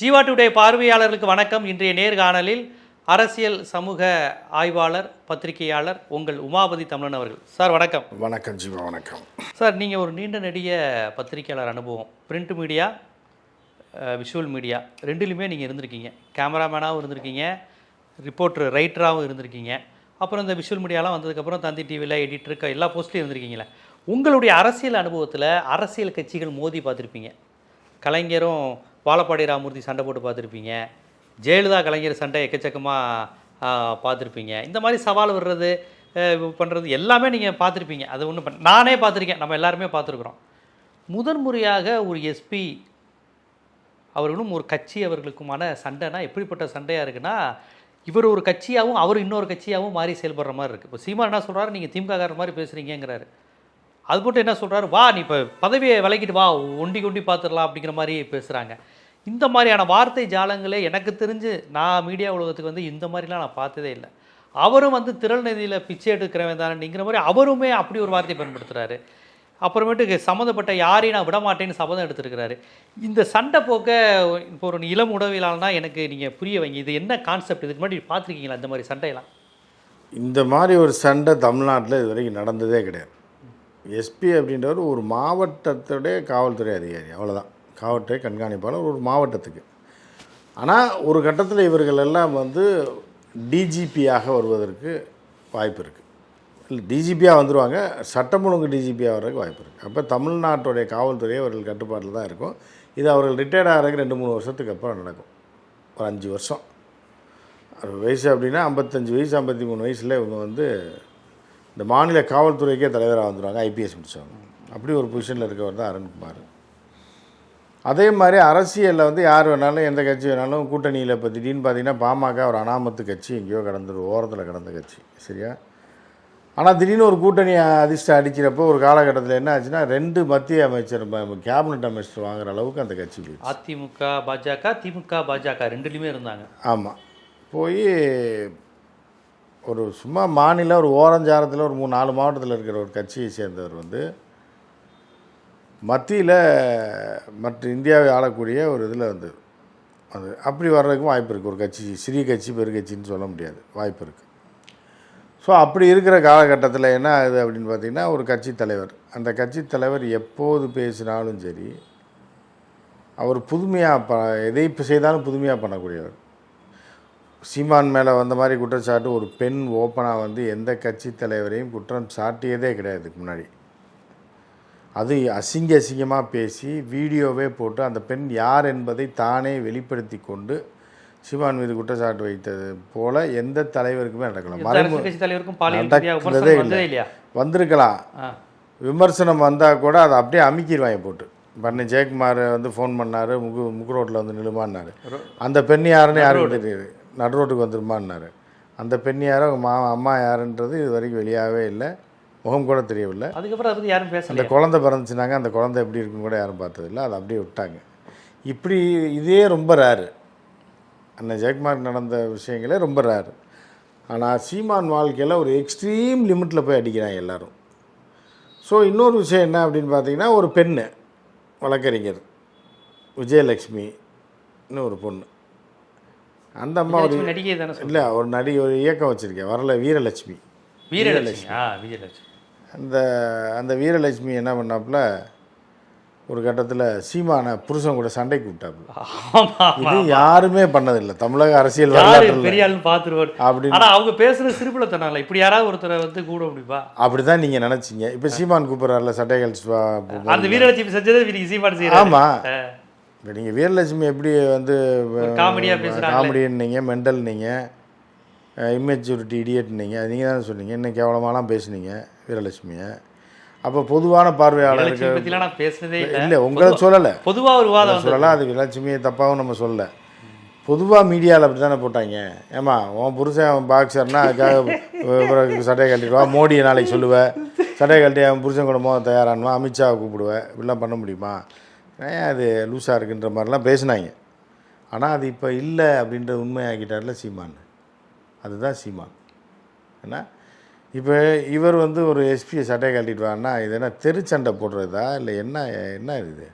Jeeva today பார்வையாளர்களுக்கு வணக்கம். இன்றைய நேர்காணலில் அரசியல் சமூக ஆய்வாளர் பத்திரிகையாளர் உங்கள் உமாபதி தமிழன் அவர்கள். சார் வணக்கம். வணக்கம் ஜீவா வணக்கம். சார் நீங்கள் ஒரு நீண்ட நெடிய பத்திரிகையாளர் அனுபவம். பிரிண்ட் மீடியா விஷுவல் மீடியா ரெண்டுலையுமே நீங்கள் இருந்திருக்கீங்க. கேமராமேனாகவும் இருந்திருக்கீங்க ரிப்போர்ட்டர் ரைட்டராகவும் இருந்திருக்கீங்க. அப்புறம் இந்த விஷுவல் மீடியாலாம் வந்ததுக்கப்புறம் தந்தி டிவியில் எடிட்டருக்கு எல்லா போஸ்ட்லையும் இருந்திருக்கீங்களே உங்களுடைய அரசியல் அனுபவத்தில் அரசியல் கட்சிகள் மோதி பார்த்துருப்பீங்க. கலைஞரும் பாலப்பாடி ராமூர்த்தி சண்டை போட்டு பார்த்துருப்பீங்க. ஜெயலலிதா கலைஞர் சண்டை எக்கச்சக்கமாக பார்த்துருப்பீங்க. இந்த மாதிரி சவால் வர்றது பண்ணுறது எல்லாமே நீங்கள் பார்த்துருப்பீங்க. அது ஒன்றும் பண்ண நானே பார்த்துருக்கேன். நம்ம எல்லாருமே பார்த்துருக்குறோம். முதன் முறையாக ஒரு எஸ்பி அவர்களும் ஒரு கட்சி அவர்களுக்குமான சண்டைனா எப்படிப்பட்ட சண்டையாக இருக்குன்னா இவர் ஒரு கட்சியாகவும் அவர் இன்னொரு கட்சியாகவும் மாறி செயல்படுற மாதிரி இருக்குது இப்போ சீமா என்ன சொல்கிறாரு நீங்கள் திமுககாரர் மாதிரி பேசுகிறீங்கிறாரு அது போட்டு என்ன சொல்கிறாரு வா நீ இப்போ பதவியை விலகிட்டு வா ஒண்டி கொண்டி பார்த்துடலாம் அப்படிங்கிற மாதிரி பேசுகிறாங்க இந்த மாதிரியான வார்த்தை ஜாலங்களே எனக்கு தெரிஞ்சு நான் மீடியா உலகத்துக்கு வந்து இந்த மாதிரிலாம் நான் பார்த்ததே இல்லை. அவரும் வந்து திரள் நிதியில் பிச்சை எடுக்கிறவன் தானேங்கிற மாதிரி அவருமே அப்படி ஒரு வார்த்தையை பயன்படுத்துகிறாரு அப்புறமேட்டுக்கு சம்மந்தப்பட்ட யாரையும் நான் விடமாட்டேன்னு சபதம் எடுத்திருக்கிறாரு. இந்த சண்டை போக்க இப்போ ஒரு இளம் உடவியலாளனா எனக்கு நீங்கள் புரிய வைங்க. இது என்ன கான்செப்ட் இதுக்கு முன்னாடி பார்த்துருக்கீங்களா இந்த மாதிரி சண்டையெல்லாம்? இந்த மாதிரி ஒரு சண்டை தமிழ்நாட்டில் இது வரைக்கும் நடந்ததே கிடையாது. எஸ்பி அப்படின்றவர் ஒரு மாவட்டத்துடைய காவல்துறை அதிகாரி அவ்வளோதான் காவல்துறை கண்காணிப்பாளர் ஒரு மாவட்டத்துக்கு. ஆனால் ஒரு கட்டத்தில் இவர்கள் எல்லாம் வந்து டிஜிபியாக வருவதற்கு வாய்ப்பு இருக்குது இல்லை டிஜிபியாக வந்துடுவாங்க சட்டம் ஒழுங்கு டிஜிபியாக வர்றதுக்கு வாய்ப்பு இருக்குது அப்போ தமிழ்நாட்டுடைய காவல்துறை அவர்கள் கட்டுப்பாட்டில் தான் இருக்கும். இது அவர்கள் ரிட்டையர்ட் ஆகிறதுக்கு ரெண்டு மூணு வருஷத்துக்கு அப்புறம் நடக்கும். ஒரு அஞ்சு வருஷம். அறுபது வயசு அப்படின்னா ஐம்பத்தஞ்சு வயசு ஐம்பத்தி மூணு வயசில் இவங்க வந்து இந்த மாநில காவல்துறைக்கே தலைவராக வந்துடுவாங்க ஐபிஎஸ் முடிச்சவங்க. அப்படி ஒரு பொசிஷனில் இருக்கவர் தான் அருண்குமார். அதே மாதிரி அரசியலில் வந்து யார் வேணாலும் எந்த கட்சி வேணாலும் கூட்டணியில் இப்போ திடீர்னு பார்த்தீங்கன்னா பாமக ஒரு அனாமத்து கட்சி எங்கேயோ கடந்துரு ஓரத்தில் கடந்த கட்சி. சரியா? ஆனால் திடீர்னு ஒரு கூட்டணி அதிர்ஷ்டம் அடிக்கிறப்போ ஒரு காலகட்டத்தில் என்ன ஆச்சுன்னா ரெண்டு மத்திய அமைச்சர் கேபினட் அமைச்சர் வாங்குற அளவுக்கு அந்த கட்சி போயிடுச்சு. அதிமுக பாஜக திமுக பாஜக ரெண்டுலையுமே இருந்தாங்க. ஆமாம் போய் ஒரு சும்மா மாநில ஒரு ஓரஞ்சாரத்தில் ஒரு மூணு நாலு மாவட்டத்தில் இருக்கிற ஒரு கட்சியை சேர்ந்தவர் வந்து மத்தியில் மற்ற இந்தியாவை ஆளக்கூடிய ஒரு இதில் வந்து அது அப்படி வர்றதுக்கும் வாய்ப்பு இருக்குது ஒரு கட்சி சிறிய கட்சி பெருகட்சின்னு சொல்ல முடியாது. வாய்ப்பு இருக்குது ஸோ அப்படி இருக்கிற காலகட்டத்தில் என்ன ஆகுது அப்படின்னு பார்த்தீங்கன்னா ஒரு கட்சி தலைவர். அந்த கட்சி தலைவர் எப்போது பேசினாலும் சரி அவர் புதுமையாக ப எதை இப்போ செய்தாலும் புதுமையாக பண்ணக்கூடியவர். சீமான் மேலே வந்த மாதிரி குற்றச்சாட்டு ஒரு பெண் ஓப்பனாக வந்து எந்த கட்சி தலைவரையும் குற்றம் சாட்டியதே கிடையாது இதுக்கு முன்னாடி. அது அசிங்க அசிங்கமாக பேசி வீடியோவே போட்டு அந்த பெண் யார் என்பதை தானே வெளிப்படுத்தி கொண்டு சீமான் மீது குற்றச்சாட்டு வைத்தது போல எந்த தலைவருக்குமே நடக்கலாம் விமர்சனம் இல்லை. வந்திருக்கலாம். விமர்சனம் வந்தால் கூட அதை அப்படியே அமுக்கிடுவாங்க போட்டு. பண்ண ஜெயக்குமார் வந்து ஃபோன் பண்ணார் முகு முக்கு ரோட்டில் வந்து நிலுமான்னாரு அந்த பெண் யாருன்னு யாருக்கும் தெரியுது. நடு ரோட்டுக்கு வந்துருமான்னாரு. அந்த பெண் யாரோ? அவங்க மா அம்மா யாருன்றது இது வரைக்கும் வெளியாகவே இல்லை. முகம் கூட தெரியவில்லை. அதுக்கப்புறம் அதை யாரும் அந்த பேசல குழந்தை பிறந்துச்சுனாங்க அந்த குழந்தை எப்படி இருக்குன்னு கூட யாரும் பார்த்ததில்ல. அதை அப்படியே விட்டாங்க. இப்படி இதே ரொம்ப ரேரு அண்ணன் ஜெயக்குமார் நடந்த விஷயங்களே ரொம்ப ரேரு ஆனால் சீமான் வாழ்க்கையில் ஒரு எக்ஸ்ட்ரீம் லிமிட்டில் போய் அடிக்கிறாங்க எல்லாரும். ஸோ இன்னொரு விஷயம் என்ன அப்படின்னு பார்த்தீங்கன்னா ஒரு பெண்ணு வழக்கறிஞர் விஜயலட்சுமின்னு ஒரு பொண்ணு. அந்த அம்மா ஒரு நடிகை தானே இல்லை ஒரு நடிகை ஒரு இயக்கம் வச்சுருக்கேன். வரல வீரலட்சுமி. வீரலட்சுமி. ஆ வீரலட்சுமி. அந்த அந்த வீரலட்சுமி என்ன பண்ணாப்புல ஒரு கட்டத்தில் சீமான புருஷன் கூட சண்டைக்கு விட்டாப்புல. ஆமா இது யாருமே பண்ணதில்லை. தமிழக அரசியல் பெரிய ஆளுன்னு பார்த்துருவாரு. அப்படின்னு. ஆனா அவங்க பேசுற சிரிப்புல தனால இப்படி யாராவது ஒருத்தரை வந்து கூட முடிப்பா அப்படி தான் நீங்கள் நினச்சிங்க. இப்போ சீமான் கூப்பிட்றாருல சட்டை கழிச்சு வா அந்த வீரலட்சுமி செஞ்சதை இன்னைக்கு சீமான் செய்யறாரு ஆமாம் இப்போ நீங்கள் வீரலட்சுமி எப்படி வந்து காமெடியா பேசுறாங்க காமெடின்னீங்க மெண்டல் நீங்கள் இம்மெச்சூரிட்டி இடியட்னீங்க அது நீங்கள் தானே சொன்னீங்க. இன்னும் கேவலமாலாம் பேசுனீங்க. வீரலட்சுமியை. அப்போ பொதுவான பார்வையாளருக்கு நான் பேசுனதே இல்ல. உங்களை சொல்லலை. பொதுவா ஒரு வாதம் சொல்லலாம் அது லட்சுமியை தப்பாகவும் நம்ம சொல்லல. பொதுவாக மீடியாவில் அப்படி தானே போட்டாங்க. ஏமா உன் புருஷன் அவன் பாக்ஸர்னா அதுக்காக சட்டையை கழட்டிடுவா மோடியை நாளைக்கு சொல்லுவேன் சட்டையை கழட்டி அவன் புருஷன் கூட மோத தயாரானுவா அமித்ஷாவை கூப்பிடுவேன் இப்படிலாம் பண்ண முடியுமா? ஏன் அது லூஸாக இருக்குன்ற மாதிரிலாம் பேசினாங்க. ஆனால் அது இப்போ இல்லை அப்படின்ற உண்மையாக்கிட்டார்ல சீமான். அதுதான் சீமான். ஏன்னா இப்போ இவர் வந்து ஒரு எஸ்பியை சட்டையை கட்டிட்டு வான்னா இது என்ன தெருச்சண்டை போடுறதா? இல்லை என்ன என்ன இது?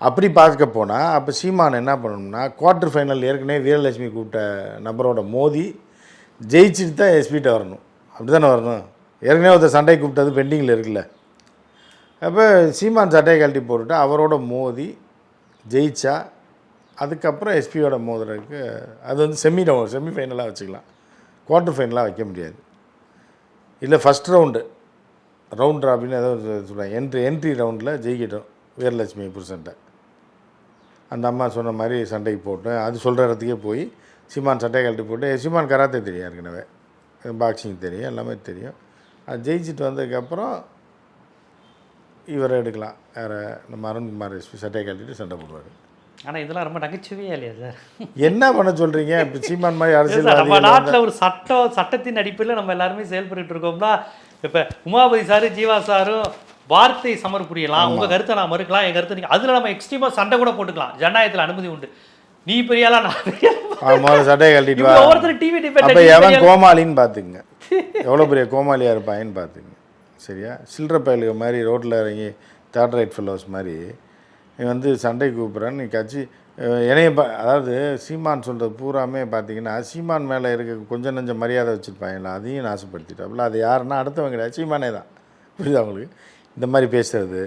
அப்படி பார்க்க போனால் அப்போ சீமான் என்ன பண்ணணும்னா குவார்ட்டர் ஃபைனல் ஏற்கனவே வீரலட்சுமி கூப்பிட்ட நபரோட மோதி ஜெயிச்சுட்டு தான் எஸ்பிகிட்ட வரணும். அப்படி தானே வரணும்? ஏற்கனவே ஒருத்தர் சண்டை கூப்பிட்டது பெண்டிங்கில் இருக்குல்ல. அப்போ சீமான் சட்டையை கழட்டி போட்டுட்டு அவரோட மோதி ஜெயிச்சா அதுக்கப்புறம் எஸ்பியோட மோதுறதுக்கு அது வந்து செமி செமி ஃபைனலாக வச்சுக்கலாம். குவார்ட்டர் ஃபைனலாக வைக்க முடியாது. இல்லை ஃபஸ்ட் ரவுண்டு ரவுண்ட் ராபின்னு ஏதோ சொல்லுவாங்க என்ட்ரி என்ட்ரி ரவுண்டில் ஜெயிக்கிட்டோம் வீரலட்சுமி புருஷன்ட்ட. அந்த அம்மா சொன்ன மாதிரி சண்டைக்கு போட்டு அது சொல்கிற இடத்துக்கே போய் சிமான் சட்டையை கழட்டி போட்டு சிமான் கராத்தே தெரியும் ஏற்கனவே? பாக்ஸிங் தெரியும் எல்லாமே தெரியும். அது ஜெயிச்சுட்டு வந்ததுக்கப்புறம் இவரை எடுக்கலாம். வேறு நம்ம அருண்குமார் எஸ்பி சட்டையை கழட்டிட்டு சண்டை போடுவார். ஆனால் இதெல்லாம் ரொம்ப நகைச்சுவையா இல்லையா சார்? என்ன பண்ண சொல்கிறீங்க இப்போ சீமான் மாதிரி சார், நம்ம அரசியல் நாட்டில் ஒரு சட்டம் சட்டத்தின் அடிப்படையில் நம்ம எல்லாருமே செயல்பட்டு இருக்கோம்னா இப்போ உமாபதி சாரு ஜீவா சாரும் வார்த்தை சமர் புரியலாம் உங்க கருத்தை நான் மறுக்கலாம் என் கருத்தை நீங்க அதுல நம்ம எக்ஸ்ட்ரீமா சண்டை கூட போட்டுக்கலாம். ஜனநாயகத்தில் அனுமதி உண்டு. நீ பெரியாளா நான் சட்டையை கழட்டிட்டு ஒவ்வொருத்தர் டிவி அப்போ டிபேட் எவன் கோமாளின்னு பார்த்துக்குங்க. எவ்வளோ பெரிய கோமாளியாக இருப்பாயின்னு பார்த்துக்குங்க. சரியா? சில்லற பயலுக மாதிரி ரோட்டில் இறங்கி தேர்ட் ரைட் ஃபெல்லோஸ் மாதிரி நீ வந்து சண்டை கூப்பிட்றேன்னு நீ கட்சி என்னைய பா அதாவது சீமான் சொல்கிறது பூராமே பார்த்தீங்கன்னா சீமான் மேலே இருக்க கொஞ்சம் நஞ்சம் மரியாதை வச்சுருப்பாங்கல்ல அதையும் நாசப்படுத்திட்டாப்புல அது யாருன்னா அடுத்தவங்க கிடையாது. சீமானே தான். புரியுதா அவங்களுக்கு இந்த மாதிரி பேசுறது.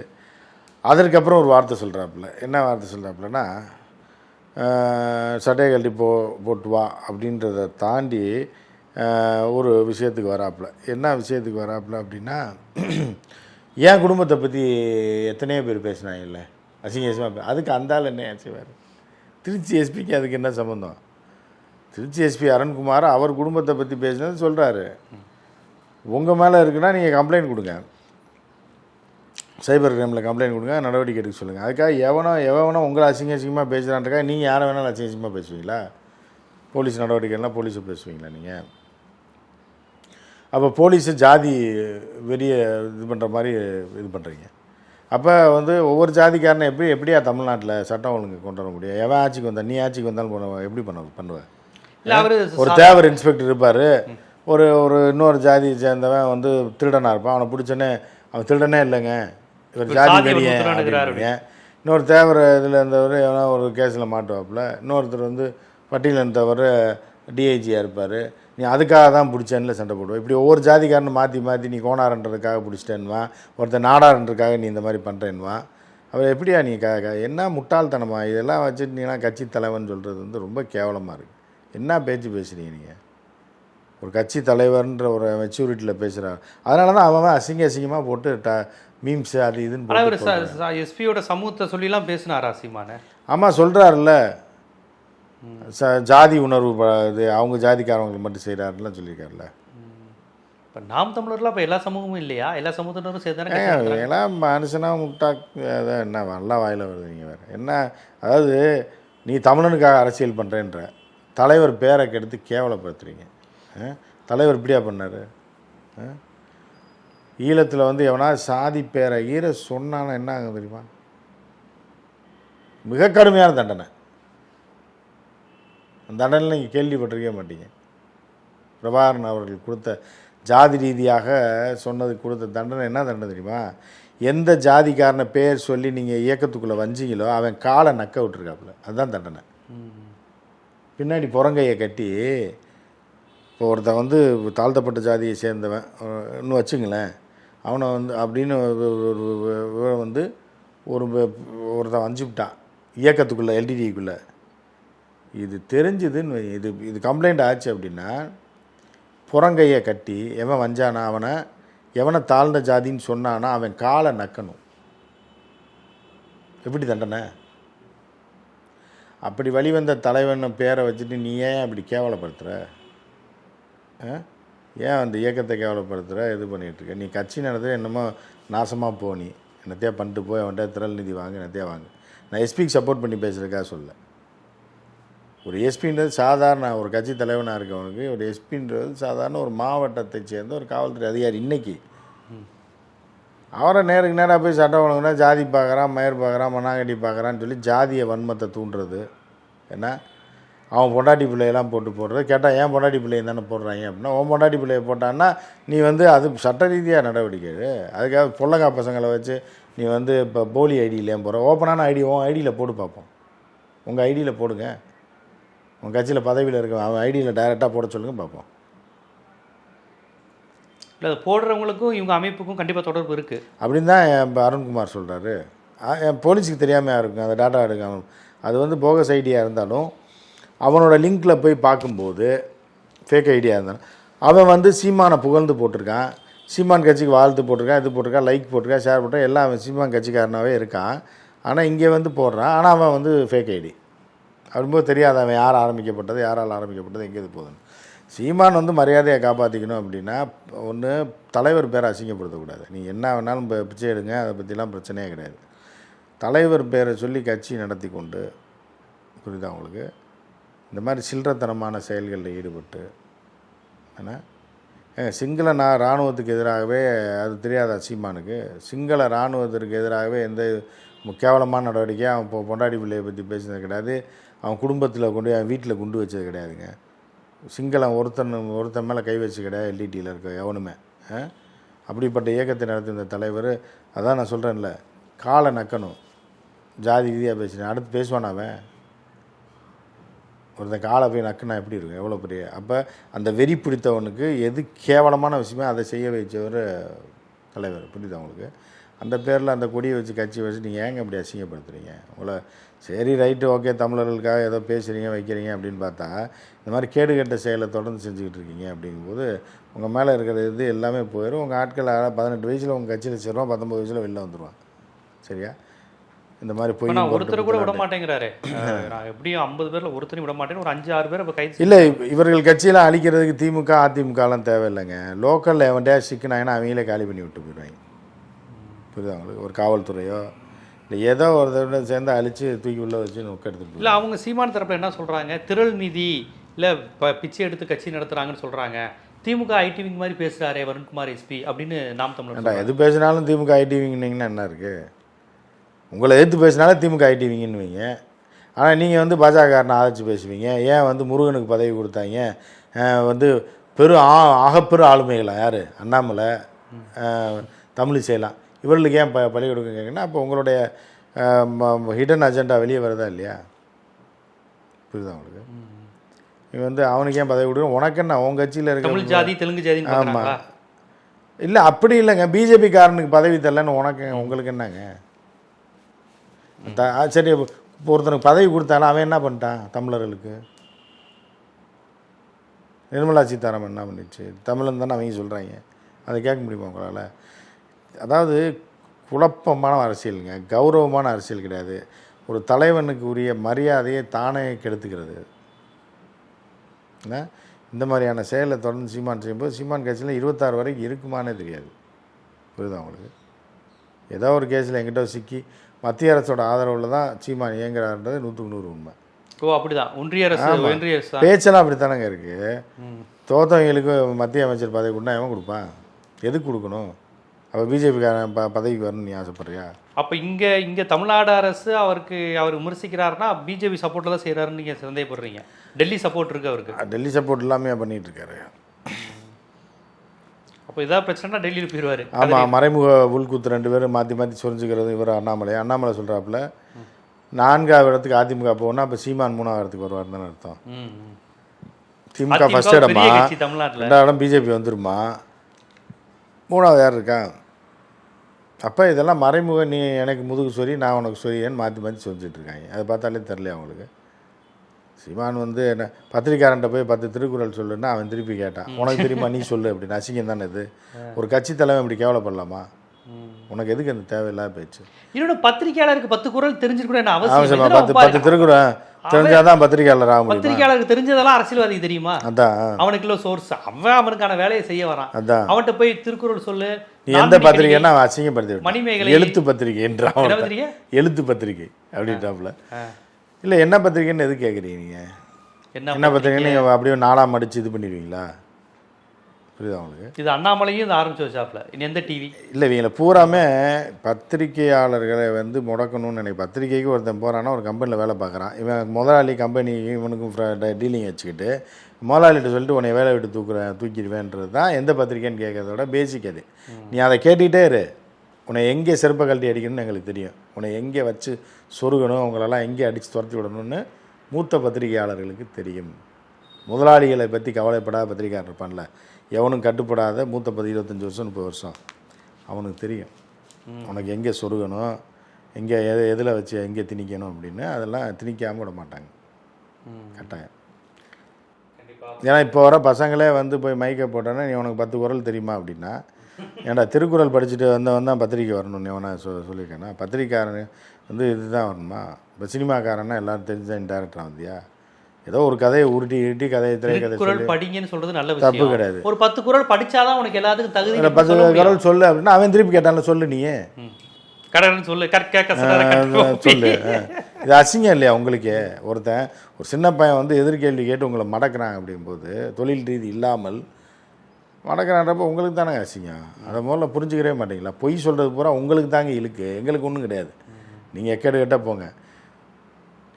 அதற்கப்புறம் ஒரு வார்த்தை சொல்கிறாப்புல என்ன வார்த்தை சொல்கிறாப்புலன்னா சட்டையை கழட்டி போ போட்டு வா அப்படின்றத தாண்டி ஒரு விஷயத்துக்கு வராப்புல. என்ன விஷயத்துக்கு வராப்புல அப்படின்னா என் குடும்பத்தை பற்றி எத்தனையோ பேர் பேசினாங்கல்ல. அசிங்க அதுக்கு அந்த ஆள் என்ன செய்வார்? திருச்சி எஸ்பிக்கு அதுக்கு என்ன சம்மந்தம் திருச்சி எஸ்பி அருண்குமார் அவர் குடும்பத்தை பற்றி பேசினது சொல்கிறாரு உங்கள் மேலே இருக்குன்னா நீங்கள் கம்ப்ளைண்ட் கொடுங்க. சைபர் கிரைமில் கம்ப்ளைண்ட் கொடுங்க நடவடிக்கை எடுக்க சொல்லுங்கள் அதுக்காக எவனோ எவனோ உங்களை அசிங்க அசிங்கமாக பேசுகிறான்றக்காக நீங்கள் யாரை வேணாலும் அசிங்க அசிங்கமாக பேசுவீங்களா? போலீஸ் நடவடிக்கைலாம் போலீஸை பேசுவீங்களா நீங்கள் அப்போ போலீஸு ஜாதி வெளியே இது பண்ணுற மாதிரி இது பண்ணுறீங்க அப்போ வந்து ஒவ்வொரு ஜாதிக்காரனை எப்படி எப்படியா தமிழ்நாட்டில் சட்டம் ஒழுங்கு கொண்டு வர முடியும்? எவன் ஆட்சிக்கு வந்தா நீ ஆட்சிக்கு வந்தாலும் எப்படி பண்ண பண்ணுவேன் ஒரு தேவர் இன்ஸ்பெக்டர் இருப்பார். ஒரு ஒரு இன்னொரு ஜாதியை சேர்ந்தவன் வந்து திருடனாக இருப்பான். அவனை பிடிச்சோன்னே அவன் திருடனே இல்லைங்க. இவர் ஜாதி அப்படின்றீங்க. இன்னொரு தேவர் இதில் இருந்தவர் எவனோ ஒரு கேஸில் மாட்டுவாப்புல. இன்னொருத்தர் வந்து பட்டியலில் இருந்தவர் டிஐஜியாக இருப்பார். நீ அதுக்காக தான் பிடிச்சேன்ல சண்டை போடுவோம் இப்படி ஒவ்வொரு ஜாதிக்காரனை மாற்றி மாற்றி நீ கோணாரன்றதுக்காக பிடிச்சிட்டேன்வா ஒருத்தர் நாடாரன்றதுக்காக நீ இந்த மாதிரி பண்ணுறேன்வா அவர் எப்படியா நீ க என்ன முட்டாள்தனமா? இதெல்லாம் வச்சுட்டீங்கன்னா கட்சி தலைவன் சொல்கிறது வந்து ரொம்ப கேவலமாக இருக்குது என்ன பேச்சு பேசுகிறீங்க நீங்கள் ஒரு கட்சி தலைவர்ன்ற ஒரு மெச்சூரிட்டியில் பேசுகிறார் அதனால தான் அவன் அசிங்க அசிங்கமாக போட்டு ட மீம்ஸு அது இதுன்னு எஸ்பியோட சமூகத்தை சொல்லிலாம் பேசினாரா சீமான? ஆமாம் சொல்கிறாருல்ல ச ஜாதி உணர்வு இது அவங்க ஜாதிக்காரங்களுக்கு மட்டும் செய்கிறாருலாம் சொல்லியிருக்காருல்ல. இப்போ நாம் தமிழர்லாம் இப்போ எல்லா சமூகமும் இல்லையா? எல்லா சமூகத்தினரும் சேர்த்து தானே கட்சி ஏன் நடத்துறாங்க. எல்லாம் மனுஷனா முட்டா அதான் என்ன நல்லா வாயில் வருது நீங்கள் வேறு. என்ன அதாவது நீ தமிழனுக்காக அரசியல் பண்ணுறேன்ற தலைவர் பேரை கெடுத்து கேவலப்படுத்துறீங்க? தலைவர் இப்படியா பண்ணார்? ஈழத்தில் வந்து எவனா சாதி பேரை ஈர சொன்னாலும் என்ன ஆகும் தெரியுமா? மிக கடுமையான தண்டனை. அந்த தண்டனை நீங்கள் கேள்விப்பட்டிருக்கவே மாட்டீங்க பிரபாகரன் அவர்கள் கொடுத்த ஜாதி ரீதியாக சொன்னதுக்கு கொடுத்த தண்டனை என்ன தண்டனை தெரியுமா எந்த ஜாதிக்காரனை பேர் சொல்லி நீங்கள் இயக்கத்துக்குள்ளே வந்தீங்களோ அவன் காலை நக்க விட்டுருக்காப்புல அதுதான் தண்டனை பின்னாடி புறங்கையை கட்டி இப்போ ஒருத்தன் வந்து தாழ்த்தப்பட்ட ஜாதியை சேர்ந்தவன் இன்னும் வச்சுங்களேன் அவனை வந்து அப்படின்னு ஒரு வந்து ஒரு ஒருத்தன் வஞ்சிவிட்டான் இயக்கத்துக்குள்ளே எல்டிடிக்குள்ளே இது தெரிஞ்சுதுன்னு இது இது கம்ப்ளைண்ட் ஆச்சு அப்படின்னா புறங்கையை கட்டி எவன் வஞ்சானா அவனை எவனை தாழ்ந்த ஜாதின்னு சொன்னானா அவன் காலை நக்கணும். எப்படி தண்டனை? அப்படி வழிவந்த தலைவன் பேரை வச்சுட்டு நீ ஏன் அப்படி கேவலப்படுத்துகிற ஏன் அந்த இயக்கத்தை கேவலப்படுத்துகிற இது பண்ணிகிட்டு இருக்க. நீ கட்சி நடத்துகிற என்னமோ நாசமாக போனி என்னத்தையா பண்ணிட்டு போய் அவன்கிட்ட திரள் நிதி வாங்க என்னத்தையா வாங்க. நான் எஸ்பிக்கு சப்போர்ட் பண்ணி பேசுகிறக்கா சொல்ல ஒரு எஸ்பின்றது சாதாரண ஒரு கட்சி தலைவனாக இருக்கவனுக்கு ஒரு எஸ்பின்றது சாதாரண ஒரு மாவட்டத்தை சேர்ந்த ஒரு காவல்துறை அதிகாரி இன்றைக்கி அவரை நேருக்கு நேராக போய் சட்டம் ஒழுங்குனா ஜாதி பார்க்குறான் மயர் பார்க்குறான் மண்ணாங்கட்டி பார்க்குறான்னு சொல்லி ஜாதிய வன்மத்தை தூண்டுறது. என்ன? அவன் பொண்டாட்டி பிள்ளையெல்லாம் போட்டு போடுறது. கேட்டால் ஏன் பொண்டாட்டி பிள்ளையை தானே போடுறாங்க? அப்படின்னா உன் பொண்டாட்டி பிள்ளையை போட்டான்னா நீ வந்து அது சட்ட ரீதியாக நடவடிக்கை அதுக்காக பொல்லங்கா பசங்களை வச்சு நீ வந்து இப்போ போலி ஐடியிலேயே போகிற ஓப்பனான ஐடி உன் ஐடியில் போட்டு பார்ப்போம் உங்கள் ஐடியில் போடுங்க. உங்கள் கட்சியில் பதவியில் இருக்க அவன் ஐடியில் டைரெக்டாக போட சொல்லுங்க பார்ப்போம். இல்லை அது போடுறவங்களுக்கும் இவங்க அமைப்புக்கும் கண்டிப்பாக தொடர்பு இருக்குது அப்படின்னு தான் என் இப்ப அருண்குமார் சொல்கிறாரு என் போலீஸுக்கு தெரியாமல் இருக்கும் அந்த டாட்டா எடுக்காம அது வந்து போகஸ் ஐடியா இருந்தாலும் அவனோட லிங்க்கில் போய் பார்க்கும்போது ஃபேக் ஐடியா இருந்தாலும் அவன் வந்து சீமானை புகழ்ந்து போட்டிருக்கான். சீமான் கட்சிக்கு வாழ்த்து போட்டிருக்கான் இது போட்டிருக்கான் லைக் போட்டிருக்கான் ஷேர் போட்டிருக்கான் எல்லாம் அவன் சீமான் கட்சிக்காரனாகவே இருக்கான். ஆனால் இங்கே வந்து போடுறான். ஆனால் அவன் வந்து ஃபேக் ஐடி அப்படிம்போது தெரியாது அவன் யார் ஆரம்பிக்கப்பட்டது யாரால் ஆரம்பிக்கப்பட்டது எங்கே இது போகுதுன்னு. சீமான் வந்து மரியாதையை காப்பாற்றிக்கணும் அப்படின்னா ஒன்று தலைவர் பேரை அசிங்கப்படுத்தக்கூடாது. நீ என்ன வேணாலும் இப்போ பிச்சை எடுங்க அதை பற்றிலாம் பிரச்சனையே கிடையாது. தலைவர் பேரை சொல்லி கட்சி நடத்தி கொண்டு புரியுதா உங்களுக்கு? இந்த மாதிரி சில்லறத்தனமான செயல்களில் ஈடுபட்டு ஏன்னா ஏங்க, சிங்கள நா இராணுவத்துக்கு எதிராகவே அது தெரியாத சீமானுக்கு? சிங்கள இராணுவத்திற்கு எதிராகவே எந்த கேவலமான நடவடிக்கையும் அவன் இப்போ பொண்டாடி பிள்ளையை பற்றி பேசினது கிடையாது. அவன் குடும்பத்தில் கொண்டு அவன் வீட்டில் குண்டு வச்சது கிடையாதுங்க. சிங்களம் ஒருத்தன் ஒருத்தன் மேலே கை வச்சு கிடையாது எல்டிடியில் இருக்க எவனுமே. அப்படிப்பட்ட இயக்கத்தை நடத்தின தலைவர் அதான் நான் சொல்கிறேன்ல காலை நக்கணும். ஜாதி ரீதியாக பேசினேன் அடுத்து பேசுவான் அவன்? ஒருத்தன் காலை போய் நக்குனா எப்படி இருக்கும் எவ்வளோ பெரிய? அப்போ அந்த வெறி பிடித்தவனுக்கு எது கேவலமான விஷயமோ அதை செய்ய வச்சவர் தலைவர். புரியுது உங்களுக்கு? அந்த பேரில் அந்த கொடியை வச்சு கட்சி வச்சு நீங்கள் ஏங்க இப்படி அசிங்கப்படுத்துறீங்க? உங்களை சரி ரைட்டு ஓகே தமிழர்களுக்காக ஏதோ பேசுகிறீங்க வைக்கிறீங்க அப்படின்னு பார்த்தா இந்த மாதிரி கேடுகெட்ட செயலை தொடர்ந்து செஞ்சுக்கிட்டு இருக்கீங்க அப்படிங்கும்போது உங்கள் மேலே இருக்கிற இது எல்லாமே போயிடும் உங்கள் ஆட்கள் பதினெட்டு வயசில் உங்கள் கட்சியில் சேருவான் பத்தொம்பது வயசில் வெளில வந்துடுவான் சரியா? இந்த மாதிரி போய் ஒருத்தர் கூட விட மாட்டேங்கிறாரு. நான் எப்படியும் ஐம்பது பேரில் ஒருத்தரையும் விட மாட்டேன்னு ஒரு அஞ்சு ஆறு பேர் இப்போ கைது இல்லை இவர்கள் கட்சியெல்லாம் அழிக்கிறதுக்கு திமுக அதிமுகலாம் தேவையில்லைங்க. லோக்கலில் எவன்டே சிக்கனாங்கன்னா அவங்களே காலி பண்ணி விட்டு போயிடுவாங்க. புரியுதா உங்களுக்கு? ஒரு காவல்துறையோ ஏதோ ஒரு தடவை சேர்ந்து அழித்து தூக்கி உள்ளே வச்சு நொக்க எடுத்துட்டு இல்லை அவங்க சீமான் தரப்பில் என்ன சொல்கிறாங்க திரள் நிதி இல்லை இப்போ பிச்சை எடுத்து கட்சி நடத்துகிறாங்கன்னு சொல்கிறாங்க திமுக ஐடி விங் மாதிரி பேசுகிறாரே வருண்குமார் எஸ்பி அப்படின்னு நாம் ஏன்டா எது பேசினாலும் திமுக ஐடிவிங்கன்னு என்ன இருக்குது உங்களை எதிர்த்து பேசினாலே திமுக ஐடிவிங்கன்னு வைங்க ஆனால் நீங்கள் வந்து பாஜகக்காரனை ஆதரிச்சு பேசுவீங்க. ஏன் வந்து முருகனுக்கு பதவி கொடுத்தாங்க? வந்து பெரு ஆ அகப்பெரு ஆளுமைகளா யார்? அண்ணாமலை அஹ் தமிழிசைலாம் இவர்களுக்கு ஏன் ப பலி கொடுக்க கேட்குன்னா அப்போ உங்களுடைய ஹிடன் அஜெண்டா வெளியே வருதா இல்லையா? புரியுதா உங்களுக்கு? இவன் வந்து அவனுக்கு ஏன் பதவி கொடுக்கணும் உனக்கு என்ன உன் கட்சியில் இருக்க ஜாதி தெலுங்கு ஜாதின்னு பார்க்குறாங்களா இல்லை அப்படி இல்லைங்க. பிஜேபி காரனுக்கு பதவி தரலன்னு உனக்கு உங்களுக்கு என்னங்க? சரி ஒருத்தனுக்கு பதவி கொடுத்தாலும் அவன் என்ன பண்ணிட்டான் தமிழர்களுக்கு? நிர்மலா சீதாராமன் என்ன பண்ணிச்சு? தமிழன் தானே அவங்க சொல்கிறாங்க அதை கேட்க முடியுமா உங்களால்? அதாவது குழப்பமான அரசியலுங்க. கௌரவமான அரசியல் கிடையாது. ஒரு தலைவனுக்கு உரிய மரியாதையை தானே கெடுத்துக்கிறது. இந்த மாதிரியான செயலை தொடர்ந்து சீமான் செய்யும்போது சீமான் கட்சியில் இருபத்தாறு வரைக்கும் இருக்குமானே தெரியாது. புரியுதா உங்களுக்கு? ஏதோ ஒரு கேஸில் எங்கிட்ட சிக்கி மத்திய அரசோட ஆதரவில் தான் சீமான் இயங்குறாருன்றது நூற்றுக்கு நூறு உண்மை. ஓ அப்படிதான். ஒன்றிய அரசு ஒன்றிய அரசு பேச்செல்லாம் அப்படித்தானங்க இருக்குது. தோத்தவங்களுக்கு மத்திய அமைச்சர் பதவி கொடுத்தா எவன் கொடுப்பான்? எதுக்கு கொடுக்கணும்? அப்போ பிஜேபிக்காரன் ப பதவிக்கு வரணும்னு நீ ஆசைப்பட்றியா? அப்போ இங்கே இங்கே தமிழ்நாடு அரசு அவருக்கு அவர் விமர்சிக்கிறாருன்னா பிஜேபி சப்போர்ட்டில் தான் செய்கிறாருன்னு நீங்கள் சந்தேகப்படுறீங்க. டெல்லி சப்போர்ட் இருக்கு அவருக்கு. டெல்லி சப்போர்ட் எல்லாமே பண்ணிகிட்டு இருக்காரு அப்போ இதான் பிரச்சனைனா டெல்லியில் போயிடுவார் ஆமாம் மறைமுக உள்கூத்து ரெண்டு பேரும் மாற்றி மாற்றி சொரிஞ்சுக்கிறது இவர் அண்ணாமலை. அண்ணாமலை சொல்கிறாப்புல நான்காவது இடத்துக்கு அதிமுக போகணும் அப்போ சீமான் மூணாவது இடத்துக்கு வருவார் தானே அர்த்தம். திமுக ஃபஸ்ட் இடமா. ரெண்டாவது இடம் பிஜேபி வந்துருமா? மூணாவது யார் இருக்கா? அப்போ இதெல்லாம் மறைமுக நீ எனக்கு முதுகு சொறி நான் உனக்கு சொரியேன்னு மாற்றி மாற்றி சொல்லிட்டு இருக்காங்க அதை பார்த்தாலே தெரியல அவங்களுக்கு சீமான் வந்து என்ன பத்திரிக்காரன்ட்ட போய் பத்து திருக்குறள் சொல்லுன்னா அவன் திருப்பி கேட்டான். உனக்கு தெரியுமா நீ சொல்லு அப்படின்னு. அசிங்கம் தானே இது? ஒரு கட்சி தலைவன் இப்படி கேவலப்படலாமா? உனக்கு எதுக்கு அந்த தேவையில்லாத பேச்சு? இன்னொன்று பத்திரிகையாளருக்கு பத்து குரல் தெரிஞ்சிருக்கூட என்ன அவசியம். பத்து திருக்குறள். தெரிஞ்சாதான் பத்திரிக்கையாளர் ஆக முடியுமா? பத்திரிகையாளருக்கு தெரிஞ்சதெல்லாம் அரசியல்வாதிக்கு தெரியுமா? அதான். அவனுக்கு இல்லை சோர்ஸ் அவன் அவனுக்கான வேலையை செய்ய வரான். அதான். அவன்கிட்ட போய் திருக்குறள் சொல்லு. நீ எந்த பத்திரிகைன்னா அவன் அசிங்கப்படுத்தி. மணிமேகலை- எழுத்து பத்திரிகை என்றான்? எழுத்து பத்திரிகை அப்படின்ட்டாப்புல ஆ. இல்லை என்ன பத்திரிகைன்னு எது கேட்குறீங்க நீங்கள் என்ன என்ன பத்திரிகைன்னு அப்படியே நாலாம் மடிச்சு இது பண்ணிடுவீங்களா? புரியுதா உங்களுக்கு? இது அண்ணாமலையும் இது ஆரம்பிச்சு வச்சாப்ல இனி எந்த டிவி இல்லை இவங்களை பூராமே பத்திரிகையாளர்களை வந்து முடக்கணும்னு நினைக்க பத்திரிக்கைக்கு ஒருத்தன் போகிறான்னா ஒரு கம்பெனியில் வேலை பார்க்குறான். இவன் முதலாளி கம்பெனி இவனுக்கும் டீலிங் வச்சுக்கிட்டு முதலாளிகிட்ட சொல்லிட்டு உன்னை வேலை விட்டு தூக்குறேன் தூக்கிடுவேன்றது தான் எந்த பத்திரிக்கைன்னு கேட்கறத விட பேசிக் அது. நீ அதை கேட்டுக்கிட்டே இரு. உன்னை எங்கே செருப்பை கழட்டி அடிக்கணும்னு எங்களுக்கு தெரியும். உன்னை எங்கே வச்சு சொருகணும் அவங்களெல்லாம் எங்கே அடித்து துரத்தி விடணும்னு மூத்த பத்திரிகையாளர்களுக்கு தெரியும். முதலாளிகளை பற்றி கவலைப்படாத பத்திரிகையாளர் இருப்பான்ல. எவனும் கட்டுப்படாத மூத்த பத்து இருபத்தஞ்சி வருஷம் முப்பது வருஷம். அவனுக்கு தெரியும். உனக்கு எங்கே சொருகணும் எங்கே எது எதில் வச்சு எங்கே திணிக்கணும் அப்படின்னு அதெல்லாம் திணிக்காமல் விட மாட்டாங்க. கட்டாயம். ஏன்னா இப்போ வர பசங்களே வந்து போய் மைக்கை போட்டோன்னா நீ உனக்கு பத்து குரல் தெரியுமா அப்படின்னா ஏன்டா திருக்குறள் படிச்சுட்டு வந்தவன் தான் பத்திரிக்கை வரணும் நீ அவனை சொ சொல்லியிருக்கேன்னா பத்திரிக்காரன் வந்து இதுதான் வரணுமா? இப்போ சினிமாக்காரன்னா எல்லாரும் தெரிஞ்ச டேரக்டராக வந்தியா? ஏதோ ஒரு கதையை உருட்டி உருட்டி கதையை திரைக்கதை குரல் படிங்கன்னு சொல்றது நல்ல தப்பு கிடையாது. ஒரு பத்து குரல் படிச்சாதான் உனக்கு எல்லாத்துக்கும் தகுதி பத்து குரல் சொல்லு அப்படின்னா அவன் திருப்பி கேட்டான்ல சொல்லு நீயே கடகன்னு சொல்லு கரெக்ட் கேட்க ஆ, சொல்லு. இது அசிங்கம் இல்லையா உங்களுக்கே? ஒருத்தன் ஒரு சின்ன பையன் வந்து எதிர்கேள்வி கேட்டு உங்களை மடக்கிறான் அப்படிங்கும்போது தொழில் ரீதி இல்லாமல் மடக்கிறான்றப்ப உங்களுக்கு தானே அசிங்கம்? அதை முதல்ல புரிஞ்சுக்கவே மாட்டீங்களா? பொய் சொல்கிறது பூரா உங்களுக்கு தாங்க இழுக்கு. எங்களுக்கு ஒன்றும் கிடையாது. நீங்கள் எக்கேடு கெட்ட போங்க.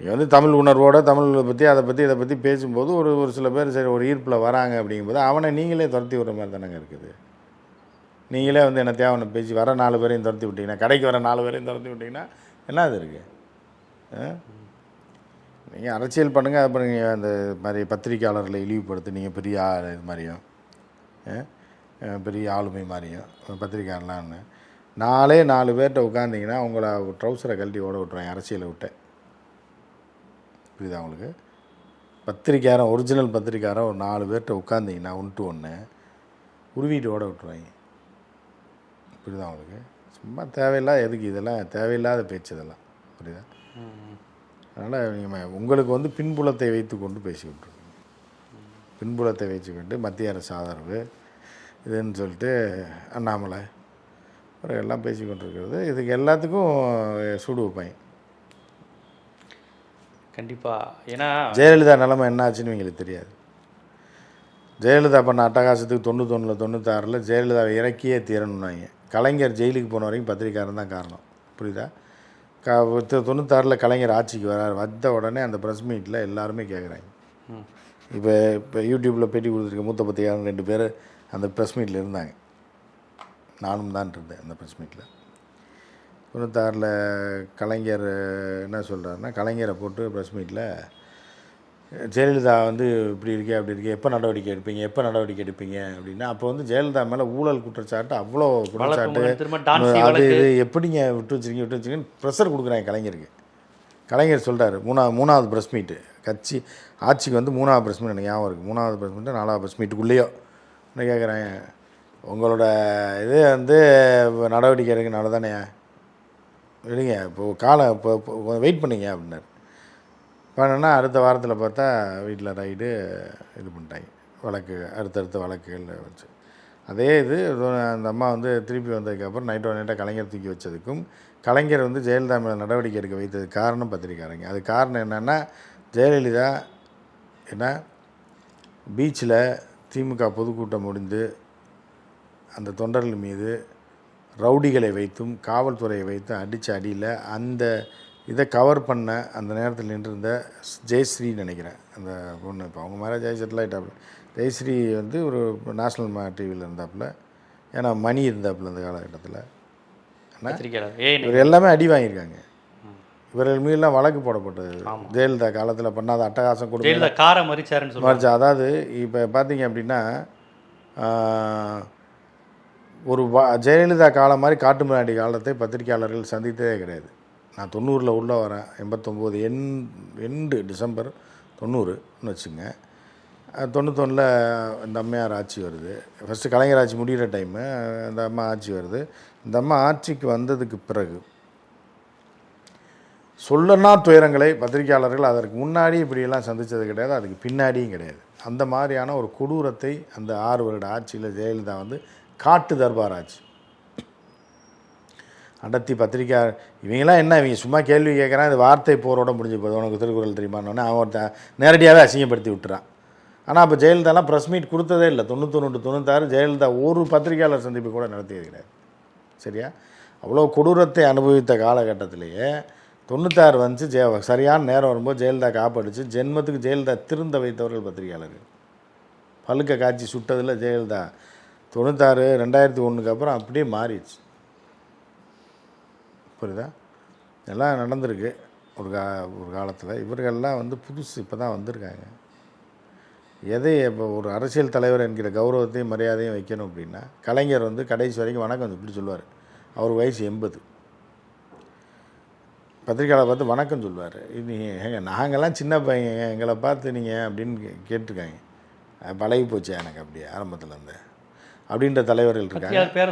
நீங்கள் வந்து தமிழ் உணர்வோடு தமிழை பற்றி அதை பற்றி இதை பற்றி பேசும்போது ஒரு ஒரு சில பேர் சரி ஒரு ஈர்ப்பில் வராங்க அப்படிங்கும்போது அவனை நீங்களே துரத்தி விடுற மாதிரி தானேங்க இருக்குது. நீங்களே வந்து என்ன தேவனை பேசி வர நாலு பேரையும் துரத்தி விட்டிங்கன்னா கடைக்கு வர நாலு பேரையும் துரத்தி விட்டிங்கன்னா என்ன அது இருக்குது நீங்கள் அரசியல் பண்ணுங்கள் அப்புறம் நீங்கள் அந்த மாதிரி பத்திரிக்கையாளர்களை இழிவுபடுத்தி நீங்கள் பெரிய ஆள் இது மாதிரியும் ஆ? பெரிய ஆளுமை மாதிரியும் பத்திரிக்கையாளர்லாம்னு நாலே நாலு பேர்கிட்ட உட்காந்திங்கன்னா உங்களை ட்ரௌசரை கழட்டி ஓட விட்ருவேன் அரசியலை விட்டு புரியுதா உங்களுக்கு? பத்திரிக்காரன் ஒரிஜினல் பத்திரிக்காரன் ஒரு நாலு பேர்கிட்ட உட்காந்திங்கன்னா ஒன் டு ஒன்று உருவிட்டு ஓட விட்டுருவாங்க. புரியுதா உங்களுக்கு? சும்மா தேவையில்லாத எதுக்கு இதெல்லாம்? தேவையில்லாத பேச்சு இதெல்லாம். புரியுதா? அதனால் நீங்கள் உங்களுக்கு வந்து பின்புலத்தை வைத்து கொண்டு பேசி விட்ருக்கீங்க பின்புலத்தை வச்சுக்கிட்டு மத்திய அரசு ஆதரவு இதுன்னு சொல்லிட்டு அண்ணாமலை அப்புறம் எல்லாம் பேசி கொண்டிருக்கிறது. இதுக்கு எல்லாத்துக்கும் சூடு வைப்பாங்க கண்டிப்பா. ஏன்னா ஜெயலலிதா நிலைமை என்ன ஆச்சுன்னு எங்களுக்கு தெரியாது. ஜெயலலிதா பண்ண அட்டகாசத்துக்கு தொண்ணூத்தொன்னில் தொண்ணூத்தாறில் ஜெயலலிதாவை இறக்கியே தீரணுன்னாங்க கலைஞர் ஜெயிலுக்கு போன வரைக்கும் பத்திரிக்காரன் தான் காரணம். புரியுதா? க தொண்ணூத்தாறில் கலைஞர் ஆட்சிக்கு வரார். வந்த உடனே அந்த ப்ரெஸ் மீட்டில் எல்லாருமே கேட்குறாங்க. இப்போ இப்போ யூடியூப்பில் பேட்டி கொடுத்துருக்க மூத்த பத்திரிகையாளர் ரெண்டு பேர் அந்த ப்ரெஸ் மீட்டில் இருந்தாங்க. நானும் தான் இருந்தேன் அந்த ப்ரெஸ் மீட்டில் தொண்ணூத்தாறில் கலைஞர் என்ன சொல்கிறாருன்னா கலைஞரை போட்டு ப்ரெஸ் மீட்டில் ஜெயலலிதா வந்து இப்படி இருக்கே அப்படி இருக்கே எப்போ நடவடிக்கை எடுப்பீங்க எப்போ நடவடிக்கை எடுப்பீங்க அப்படின்னா அப்போ வந்து ஜெயலலிதா மேலே ஊழல் குற்றச்சாட்டு அவ்வளோ குற்றச்சாட்டு. அது இது எப்படிங்க விட்டு வச்சிருக்கீங்க விட்டு வச்சிருக்கீங்கன்னு ப்ரெஷர் கொடுக்குறாங்க கலைஞருக்கு. கலைஞர் சொல்கிறாரு மூணாவது மூணாவது ப்ரெஸ் மீட்டு கட்சி ஆட்சிக்கு வந்து மூணாவது ப்ரெஸ் மீட் எனக்கு ஞாபகம் இருக்குது மூணாவது ப்ரெஸ் மீட்டு நாலாவது ப்ரெஸ் மீட்டுக்குள்ளேயோ என்ன கேட்குறேன் உங்களோட இது வந்து நடவடிக்கை எடுக்கனால தானே இல்லைங்க இப்போ காலம் இப்போ வெயிட் பண்ணுங்க அப்படின்னாரு. பண்ணனா அடுத்த வாரத்தில் பார்த்தா வீட்டில் ரைடு இது பண்ணிட்டாங்க. வழக்கு அடுத்தடுத்த வழக்குகள் வச்சு அதே இது அந்த அம்மா வந்து திருப்பி வந்ததுக்கப்புறம் நைட்டோ நைட்டாக கலைஞர் தூக்கி வச்சதுக்கும் கலைஞர் வந்து ஜெயலலிதா மேலே நடவடிக்கை எடுக்க வைத்ததுக்கு காரணம் பத்திரிக்காரங்க அது காரணம் என்னென்னா ஜெயலலிதா என்ன பீச்சில் திமுக பொதுக்கூட்டம் முடிந்து அந்த தொண்டர்கள் மீது ரவுடிகளை வைத்தும் காவல்துறையை வைத்து அடித்த அடியில் அந்த இதை கவர் பண்ண அந்த நேரத்தில் நின்றிருந்த ஜெயஸ்ரீ நினைக்கிறேன். அந்த பொண்ணு இப்போ அவங்க மேலே ஜெய் செட்டில் ஆகிட்டாப்புல ஜெயஸ்ரீ வந்து ஒரு நேஷ்னல் மா டிவியில் இருந்தாப்புல ஏன்னா மணி இருந்தாப்புல அந்த காலகட்டத்தில். இவர் எல்லாமே அடி வாங்கியிருக்காங்க. இவர்கள் மீதெல்லாம் வழக்கு போடப்பட்டது. ஜெயலலிதா காலத்தில் பண்ணாத அட்டகாசம் காரை மறிச்சாருன்னு மறைச்சு அதாவது இப்போ பார்த்தீங்க அப்படின்னா ஒரு ஜெயலலிதா காலம் மாதிரி காட்டு மிராண்டி காலத்தை பத்திரிக்கையாளர்கள் சந்தித்ததே கிடையாது. நான் தொண்ணூறில் உள்ளே வரேன் எண்பத்தொம்போது எண் எண்டு டிசம்பர் தொண்ணூறுன்னு வச்சுங்க. தொண்ணூத்தொன்னில் இந்த அம்மையார் ஆட்சி வருது. ஃபஸ்ட்டு கலைஞர் ஆட்சி முடிகிற டைமு இந்த அம்மா ஆட்சி வருது. இந்த அம்மா ஆட்சிக்கு வந்ததுக்கு பிறகு சொல்லனா துயரங்களை பத்திரிக்கையாளர்கள் அதற்கு முன்னாடி இப்படியெல்லாம் சந்தித்தது கிடையாது அதுக்கு பின்னாடியும் கிடையாது. அந்த மாதிரியான ஒரு கொடூரத்தை அந்த ஆறு வருட ஆட்சியில் ஜெயலலிதா வந்து காட்டு தர்பாராஜ். அடர்த்தி பத்திரிக்கை இவங்கெல்லாம் என்ன இவங்க சும்மா கேள்வி கேட்குறான் இது வார்த்தை போரோட முடிஞ்சு போகுது. உனக்கு திருக்குறள் தெரியுமான்னு அவன் ஒருத்தன் நேரடியாகவே அசிங்கப்படுத்தி விட்டுறான். ஆனால் அப்போ ஜெயலலிதாலாம் ப்ரெஸ் மீட் கொடுத்ததே இல்லை. தொண்ணூத்தொன்று தொண்ணூத்தாறு ஜெயலலிதா ஒரு பத்திரிகையாளர் சந்திப்பு கூட நடத்தியது கிடையாது சரியா? அவ்வளோ கொடூரத்தை அனுபவித்த காலகட்டத்திலேயே தொண்ணூத்தாறு வந்துச்சு ஜெய சரியான நேரம் வரும்போது ஜெயலலிதா காப்பாடுச்சு ஜென்மத்துக்கு ஜெயலலிதா திருந்த வைத்தவர்கள் பத்திரிகையாளர்கள். பழுக்க காட்சி சுட்டதில் ஜெயலலிதா. தொண்ணூத்தாறு ரெண்டாயிரத்தி ஒன்றுக்கு அப்புறம் அப்படியே மாறிடுச்சு. புரியுதா? எல்லாம் நடந்திருக்கு. ஒரு கா ஒரு காலத்தில். இவர்கள்லாம் வந்து புதுசு இப்போ தான் வந்திருக்காங்க. எதை இப்போ ஒரு அரசியல் தலைவர் என்கிற கௌரவத்தையும் மரியாதையும் வைக்கணும் அப்படின்னா கலைஞர் வந்து கடைசி வரைக்கும் வணக்கம் இப்படி சொல்லுவார். அவர் வயசு எண்பது. பத்திரிக்கையாளர் பார்த்து வணக்கம் சொல்லுவார். இது ஏங்க நாங்கள்லாம் சின்ன பையங்க எங்களை பார்த்து நீங்கள் அப்படின்னு கே- கேட்டிருக்காங்க. அது பழகி போச்சு எனக்கு அப்படியே ஆரம்பத்தில் இருந்து. அப்படின்ற தலைவர்கள் இருக்காங்க. பேரை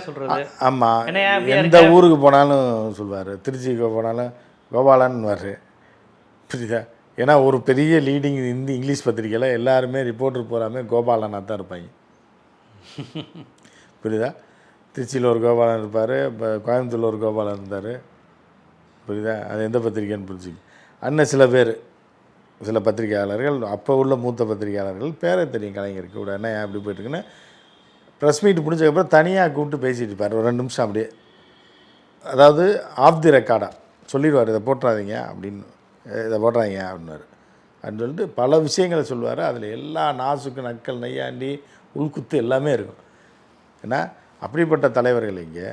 ஆமாம் இப்படியா எந்த ஊருக்கு போனாலும் சொல்லுவார் திருச்சிக்கு போனாலும் கோபாலன்வார் புரியுதா? ஏன்னா ஒரு பெரிய லீடிங் இந்தி இங்கிலீஷ் பத்திரிக்கையில் எல்லாருமே ரிப்போர்ட்டர் போகாமல் கோபாலனாக தான் இருப்பாங்க. புரியுதா? திருச்சியில் ஒரு கோபாலன் இருப்பார் இப்போ கோயம்புத்தூரில் ஒரு கோபாலன் இருந்தார். புரியுதா? அது எந்த பத்திரிக்கைன்னு புரிஞ்சுக்க அண்ணன் சில பேர் சில பத்திரிகையாளர்கள் அப்போ உள்ள மூத்த பத்திரிகையாளர்கள் பேரை தெரியும் கலைஞருக்கு. கூட என்ன ஏன் அப்படி போயிட்டுருக்குன்னு ப்ரெஸ் மீட் முடிஞ்சதுக்கப்புறம் தனியாக கூப்பிட்டு பேசிட்டு இருப்பார். ஒரு ரெண்டு நிமிஷம் அப்படியே. அதாவது ஆஃப் தி ரெக்கார்டாக சொல்லிடுவார் இதை போட்டுறாதீங்க அப்படின்னு. இதை போடுறாங்க அப்படின்னாரு அப்படின்னு சொல்லிட்டு பல விஷயங்களை சொல்லுவார். அதில் எல்லா நாசுக்கு நக்கல் நையாண்டி உள்குத்து எல்லாமே இருக்கும். ஏன்னா அப்படிப்பட்ட தலைவர்கள் இங்கே.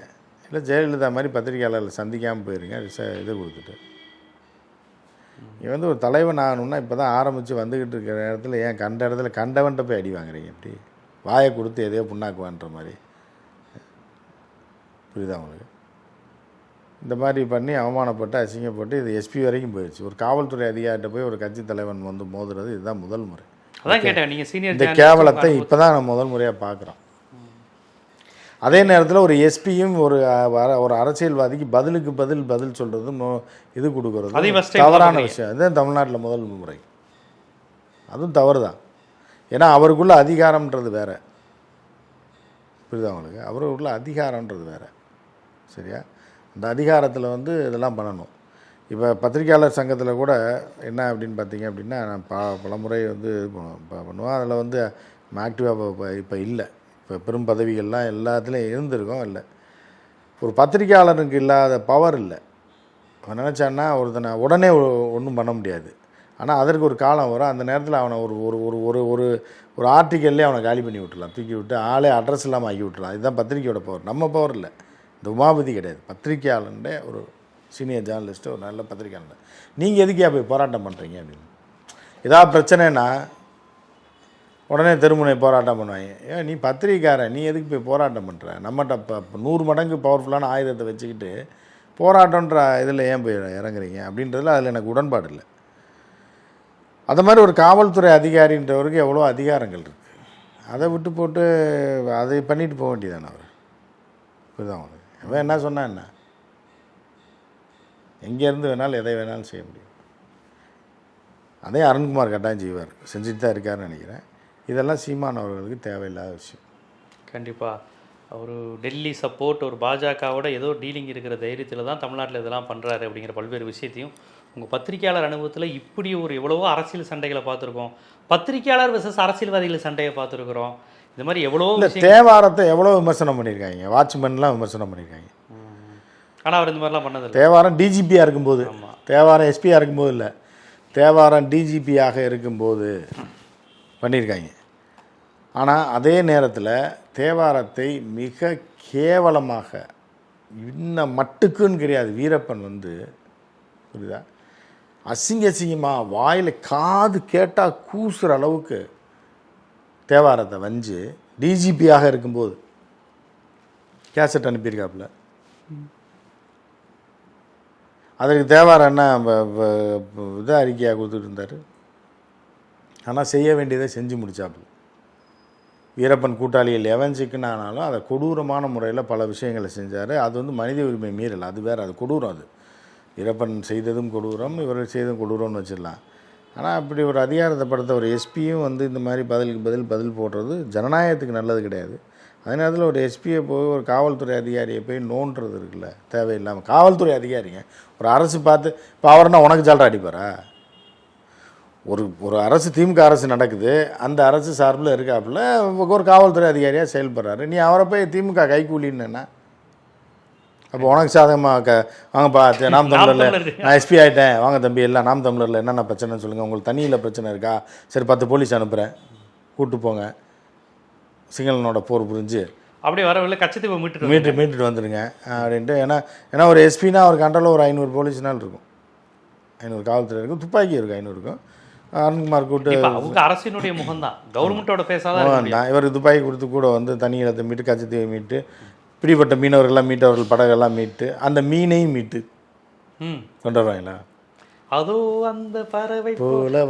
இல்லை ஜெயலலிதா மாதிரி பத்திரிகையாளர்களை சந்திக்காமல் போயிருங்க. இது கொடுத்துட்டு. இங்கே வந்து ஒரு தலைவன் ஆகணும்னா இப்போ தான் ஆரம்பித்து வந்துக்கிட்டு இருக்கிற இடத்துல ஏன் கண்ட இடத்துல கண்டவன்ட்ட போய் அடி வாங்குறீங்க எப்படி? வாயை கொடுத்து எதையோ புண்ணாக்குவான்ற மாதிரி. புரியுதா உங்களுக்கு? இந்த மாதிரி பண்ணி அவமானப்பட்டு அசிங்கப்பட்டு இது எஸ்பி வரைக்கும் போயிடுச்சு. ஒரு காவல்துறை அதிகாரிட்ட போய் ஒரு கட்சி தலைவன் வந்து மோதுறது இதுதான் முதல் முறை. அதான் கேட்டேன் நீங்க சீனியர் இந்த கேவலத்தை இப்போ தான் நம்ம முதல் முறையாக பார்க்குறோம். அதே நேரத்தில் ஒரு எஸ்பியும் ஒரு ஒரு அரசியல்வாதிக்கு பதிலுக்கு பதில் பதில் சொல்கிறதும் இது time தவறான. விஷயம். அதுதான் தமிழ்நாட்டில் முதல் முறை. அதுவும் தவறு தான் ஏன்னா அவருக்குள்ள அதிகாரம்ன்றது வேற. புரியுதா உங்களுக்கு? அவருக்குள்ள அதிகாரம்ன்றது வேற. சரியா? அந்த அதிகாரத்தில் வந்து இதெல்லாம் பண்ணணும். இப்போ பத்திரிக்கையாளர் சங்கத்தில் கூட என்ன அப்படின்னு பார்த்தீங்க அப்படின்னா நான் ப பலமுறை வந்து இது பண்ணுவோம் ப- பண்ணுவோம் அதில் வந்து ஆக்டிவாக இப்போ இப்போ இல்லை. இப்போ பெரும் பதவிகள்லாம் எல்லாத்துலேயும் இருந்திருக்கோம் இல்லை. ஒரு பத்திரிக்கையாளருக்கு இல்லாத பவர் இல்லை. அவன் நினச்சான்னா ஒருத்தனை உடனே ஒன்றும் பண்ண முடியாது. ஆனால் அதற்கு ஒரு காலம் வரும். அந்த நேரத்தில் அவனை ஒரு ஒரு ஒரு ஒரு ஒரு ஒரு ஆர்டிக்கல்லே அவனை காலி பண்ணி விட்டுலாம் தூக்கி விட்டு ஆளே அட்ரஸ் இல்லாமல் ஆக்கி விட்டுலாம் இதுதான் பத்திரிக்கையோட பவர் நம்ம பவர் இல்லை. இந்த உமாபதி கிடையாது. பத்திரிக்கையாளன்டே ஒரு சீனியர் ஜேர்னலிஸ்ட்டு ஒரு நல்ல பத்திரிக்கையாளர் நீங்கள் எதுக்கே போய் போராட்டம் பண்ணுறீங்க அப்படின்னு? ஏதாவது பிரச்சனைனா உடனே தெருமுனை போராட்டம் பண்ணுவாங்க. ஏன் நீ பத்திரிக்கைக்காரன் நீ எதுக்கு போய் போராட்டம் பண்ணுற நம்மகிட்ட இப்போ நூறு மடங்கு பவர்ஃபுல்லான ஆயுதத்தை வச்சுக்கிட்டு போராட்டன்ற இதில் ஏன் போய் இறங்குறீங்க? அப்படின்றதுல அதில் எனக்கு உடன்பாடு இல்லை. அது மாதிரி ஒரு காவல்துறை அதிகாரின்றவருக்கு எவ்வளோ அதிகாரங்கள் இருக்குது அதை விட்டு போட்டு அதை பண்ணிட்டு போக வேண்டியதானே அவர். புரியுதா அவனுக்கு அவன் என்ன சொன்னா என்ன? எங்கேருந்து வேணாலும் எதை வேணாலும் செய்ய முடியும். அதே அருண்குமார் கட்டாயம் செய்வார். செஞ்சுட்டு தான் இருக்காருன்னு நினைக்கிறேன். இதெல்லாம் சீமான் அவர்களுக்கு தேவையில்லாத விஷயம். கண்டிப்பாக ஒரு டெல்லி சப்போர்ட் ஒரு பாஜகவோட ஏதோ டீலிங் இருக்கிற தைரியத்தில் தான் தமிழ்நாட்டில் இதெல்லாம் பண்ணுறாரு அப்படிங்கிற பல்வேறு விஷயத்தையும் உங்க பத்திரிக்கையாளர் அனுபவத்தில் இப்படி ஒரு எவ்வளவோ அரசியல் சண்டைகளை பார்த்துருக்கோம். பத்திரிக்கையாளர் விசஸ் அரசியல்வாதிகள் சண்டையை பார்த்துருக்குறோம். இந்த மாதிரி விஷயம் தேவாரத்தை எவ்வளோ விமர்சனம் பண்ணியிருக்காங்க? வாட்ச்மேன்லாம் விமர்சனம் பண்ணியிருக்காங்க. ஆனா அவர் இந்த மாதிரிலாம் பண்ணதில்லை. தேவாரம் டிஜிபியாக இருக்கும்போது. தேவாரம் எஸ்பியாக இருக்கும்போது இல்லை. தேவாரம் டிஜிபியாக இருக்கும்போது பண்ணியிருக்காங்க. ஆனால் அதே நேரத்தில் தேவாரத்தை மிக கேவலமாக இன்ன மட்டுக்குன்னு கிடையாது. வீரப்பன் வந்து புரியுதா? அசிங்க அசிங்கமாக வாயில் காது கேட்டால் கூசுகிற அளவுக்கு தேவாரத்தை வஞ்சு டிஜிபியாக இருக்கும்போது கேசட் அனுப்பியிருக்காப்புல. அதற்கு தேவாரம் என்ன இதை அறிக்கையாக கொடுத்துட்டு இருந்தார் ஆனால் செய்ய வேண்டியதை செஞ்சு முடித்தாப்புல வீரப்பன் கூட்டாளிகள் எவன் சிக்கனானாலும் அதை கொடூரமான முறையில் பல விஷயங்களை செஞ்சார். அது வந்து மனித உரிமை மீறல். அது வேறு அது கொடூரம் அது. இறப்பன் செய்ததும் கொடூரம் இவர்கள் செய்ததும் கொடூரம்னு வச்சிடலாம். ஆனால் அப்படி ஒரு அதிகாரத்தை படுத்த ஒரு எஸ்பியும் வந்து இந்த மாதிரி பதிலுக்கு பதில் பதில் போடுறது ஜனநாயகத்துக்கு நல்லது கிடையாது. அதே நேரத்தில் ஒரு எஸ்பியை போய் ஒரு காவல்துறை அதிகாரியை போய் நோன்றது இருக்குல்ல தேவையில்லாமல் காவல்துறை அதிகாரிங்க ஒரு அரசு பார்த்து இப்போ அவர்னா உனக்கு ஜாலரா அடிப்பாரா? ஒரு ஒரு அரசு திமுக அரசு நடக்குது அந்த அரசு சார்பில் இருக்காப்புல ஒரு காவல்துறை அதிகாரியாக செயல்படுறாரு. நீ அவரை போய் திமுக கைக்கூலின்னு அப்போ உனக்கு சாதகமாக க வாங்கப்பா நாம் தமிழரில். தமிழர். நான் எஸ்பி ஆகிட்டேன் வாங்க தம்பி எல்லாம் நாம் தமிழரில் என்னென்ன பிரச்சனைன்னு சொல்லுங்கள் உங்களுக்கு தண்ணியில் பிரச்சனை இருக்கா? சரி பத்து போலீஸ் அனுப்புகிறேன் கூப்பிட்டு போங்க. சிங்களனோட போர் புரிஞ்சு. அப்படியே வரவில்லை கச்சத்தீவை மீட்டு மீட்டு மீட்டுட்டு வந்துடுங்க அப்படின்ட்டு ஏன்னா ஏன்னா ஒரு எஸ்பினா அவர் கண்ட்ரோலில் ஒரு ஐநூறு போலீஸ்னால் இருக்கும். ஐநூறு காவல்துறை இருக்கும். துப்பாக்கி இருக்கும் ஐநூறு இருக்கும் அருண்குமார் கூட்டு இப்போ அவங்க அரசினுடைய முகம்தான். கவர்மெண்ட்டோட பேசாதான் இவர் துப்பாக்கி கொடுத்து கூட வந்து தண்ணி இடத்தை மீட்டு கச்சத்தீவை மீட்டு பிடிப்பட்ட மீனவர்கள்லாம் மீட்டவர்கள் படகெல்லாம் மீட்டு அந்த மீனையும் மீட்டு. ம். கொண்டு வருவாங்களா அதோ அந்த பறவை போல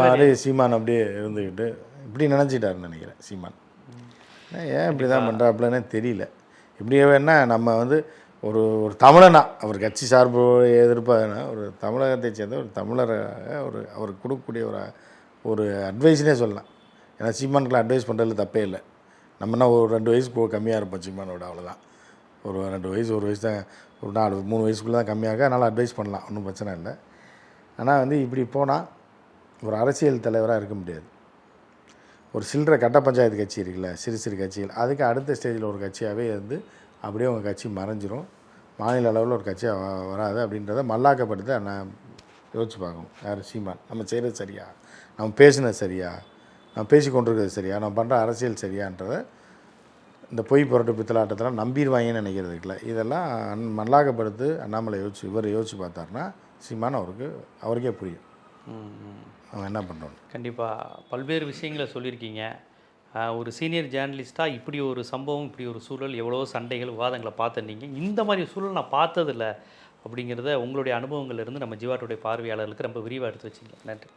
மாதிரி. சீமான் அப்படியே இருந்துக்கிட்டு இப்படி நினச்சிட்டாருன்னு நினைக்கிறேன் சீமான். ஏன் இப்படி தான் பண்ணுறாப்புலன்னே தெரியல. இப்படி வேணா நம்ம வந்து ஒரு ஒரு தமிழனா அவர் கட்சி சார்பு எதிர்ப்பாக ஒரு தமிழகத்தை சேர்ந்த ஒரு தமிழராக ஒரு அவர் கொடுக்கக்கூடிய ஒரு ஒரு அட்வைஸ்னே சொல்லலாம். ஏன்னா சீமானுக்குலாம் அட்வைஸ் பண்ணுறதுல தப்பே இல்லை. நம்மனா ஒரு ரெண்டு வயசுக்கு கம்மியாக இருப்போம் சீமானோட அவ்வளோதான் ஒரு ரெண்டு வயசு ஒரு வயசு தான் ஒரு நாலு மூணு வயசுக்குள்ளே தான் கம்மியாக அதனால் அட்வைஸ் பண்ணலாம் ஒன்றும் பிரச்சனை இல்லை. ஆனால் வந்து இப்படி போனால் ஒரு அரசியல் தலைவராக இருக்க முடியாது. ஒரு சில்லற கட்ட பஞ்சாயத்து கட்சி இருக்குல்ல சிறு சிறு கட்சிகள் அதுக்கு அடுத்த ஸ்டேஜில் ஒரு கட்சியாகவே இருந்து அப்படியே உங்கள் கட்சி மறைஞ்சிரும். மாநில அளவில் ஒரு கட்சியாக வ- வராது அப்படின்றத மல்லாக்கப்படுத்த நான் யோசிச்சு பார்க்கணும். யார்? சீமான். நம்ம செய்கிறது சரியா? நம்ம பேசினது சரியா? நம்ம பேசி கொண்டிருக்கிறது சரியா? நம்ம பண்ணுற அரசியல் சரியான்றதை இந்த பொய் புரட்டு பித்தலாட்டத்தெல்லாம் நம்பிடுவாங்கன்னு நினைக்கிறது இருக்குல்ல. இதெல்லாம் அன் மல்லாக்கப்படுத்து அண்ணாமலை யோசிச்சு இவர் யோசிச்சு பார்த்தாருன்னா சீமான் அவருக்கு அவருக்கே புரியும். அவன் என்ன பண்ணுறோன்னு கண்டிப்பாக பல்வேறு விஷயங்களை சொல்லியிருக்கீங்க. ஒரு சீனியர் ஜேர்னலிஸ்ட்டாக இப்படி ஒரு சம்பவம் இப்படி ஒரு சூழல் எவ்வளோ சண்டைகள் விவாதங்களை பார்த்துருந்தீங்க இந்த மாதிரி சூழல் நான் பார்த்ததில்ல அப்படிங்கிறத உங்களுடைய அனுபவங்கள்ல இருந்து நம்ம ஜீவாட்டுடைய பார்வையாளர்களுக்கு ரொம்ப விரிவாக எடுத்து வச்சிங்க நன்றி.